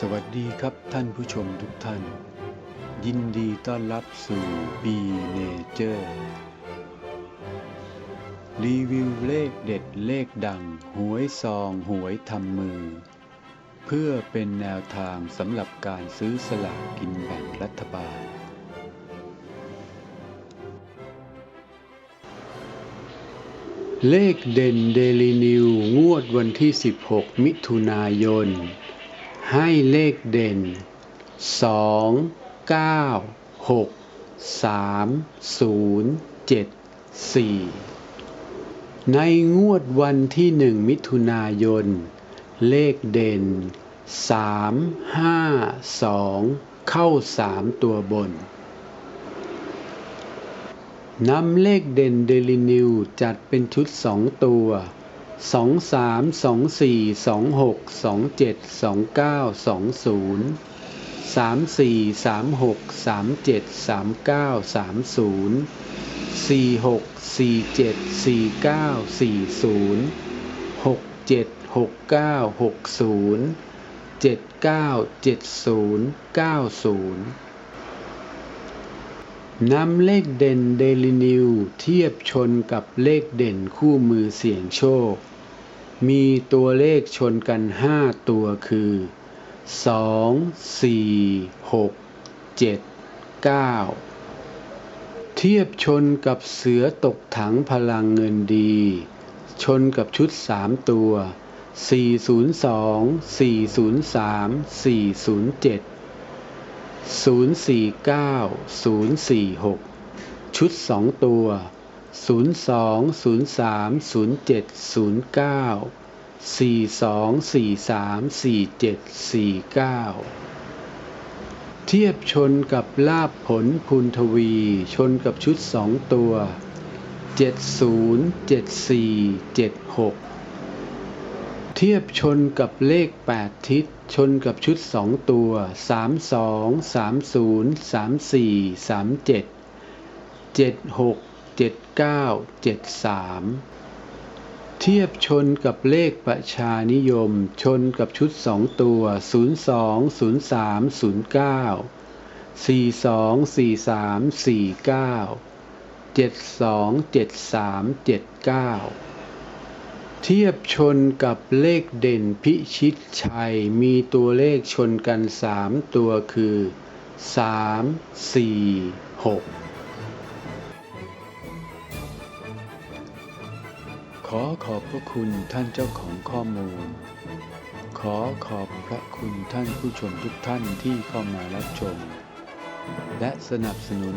สวัสดีครับท่านผู้ชมทุกท่าน ยินดีต้อนรับสู่ B Nature รีวิวเลขเด็ดเลขดัง หวยซองหวยทำมือ เพื่อเป็นแนวทางสำหรับการซื้อสลากกินแบ่งรัฐบาล เลขเด่นเดลินิวงวดวันที่ 16 มิถุนายน ให้เลขเด่น 2 9 6 3 0 7 4 ในงวดวันที่1มิถุนายน เลขเด่น 3 5 2 เข้า 3 ตัวบนนำเลขเด่นเดลินิวจัดเป็นชุด 2 ตัว 2 3 2 4 2 6 2 7 2 9 2 0 3 4 3 6 3 7 3 9 3 0 4 6 4 7 4 9 4 0 6 7 6 9 6 0 7 9 7 0 9 0น นำเลขเด่นเดลินิวเทียบชนกับเลขเด่นคู่มือเสี่ยงโชค มีตัวเลขชนกัน 5 ตัวคือ 2 4 6 7 9 เทียบชนกับเสือตกถังพลังเงินดี ชนกับชุด 3 ตัว 402 403 407 049 046 ชุด 2 ตัว 02 03 07 09 42 43 47 49 เทียบชนกับลาบผลพุนทวี ชนกับชุด2ตัว 70 74 76 ทียบชนกับเลข 8 ทิศ ชนกับชุด 2 ตัว 32 30 34 37 76 79 73 เทียบชนกับเลขประชานิยม ชนกับชุด 2 ตัว 02 03 09 42 43 49 72 73 79 เทียบชนกับเลขเด่นพิชิตชัย มีตัวเลขชนกัน 3 ตัวคือ 3 4 6 ขอขอบพระคุณท่านเจ้าของข้อมูล ขอขอบพระคุณท่านผู้ชมทุกท่านที่เข้ามารับชม และสนับสนุน